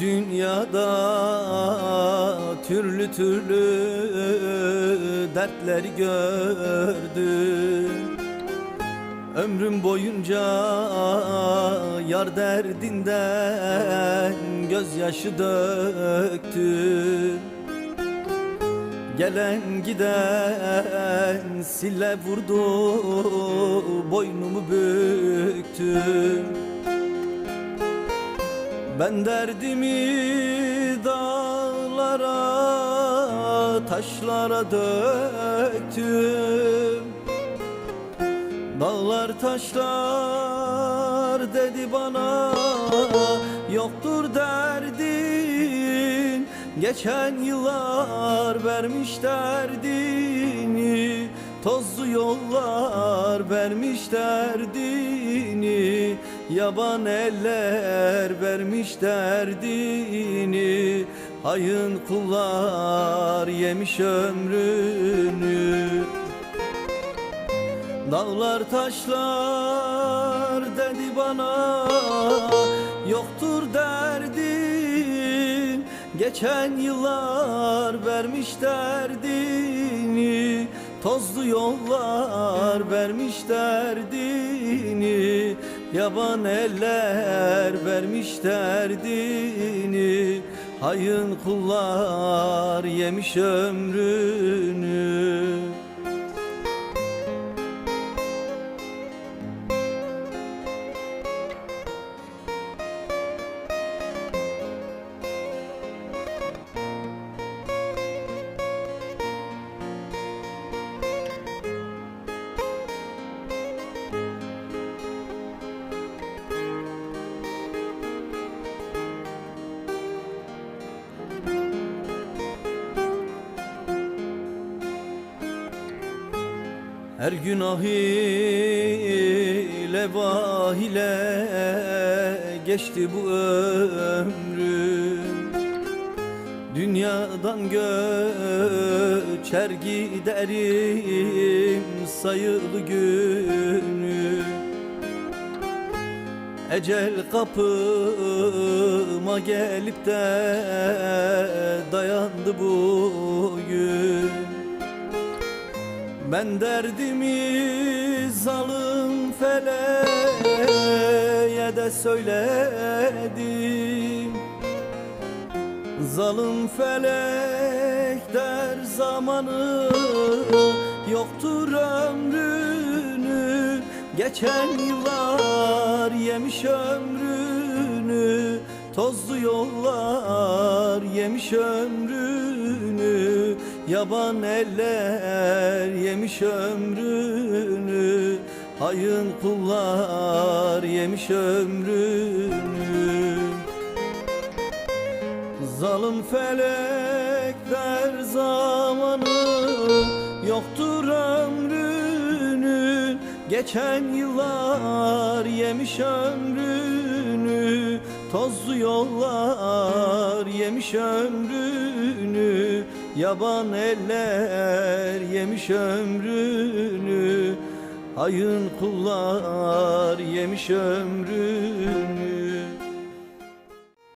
dünyada türlü türlü dertler gördüm. Ömrüm boyunca yar derdinden gözyaşı döktüm. Gelen giden sille vurdu boynumu büktüm Ben derdimi dağlara taşlara döktüm. Dağlar taşlar dedi bana Yoktur derdin. Geçen yıllar vermiş derdini Tozlu yollar vermiş derdini Yaban eller vermiş derdini Hayın kullar yemiş ömrünü. Dağlar taşlar dedi bana Yoktur derdin. Geçen yıllar vermiş derdini Tozlu yollar vermiş derdini Yaban eller vermiş derdini Hayın kullar yemiş ömrünü Her günah ile vah ile geçti bu ömrüm Dünyadan göçer giderim sayılı günü. Ecel kapıma gelip de dayandı bugün ben derdimi zalim feleğe de söyledim. Zalim felek der zamanı Yoktur ömrünü. Geçen yıllar yemiş ömrünü Tozlu yollar yemiş ömrünü Yaban eller yemiş ömrünü Hayın kullar yemiş ömrünü. Zalim felekler zamanı Yoktur ömrünün Geçen yıllar yemiş ömrünü Tozlu yollar yemiş ömrünü Yaban eller yemiş ömrünü Hayın kullar yemiş ömrünü.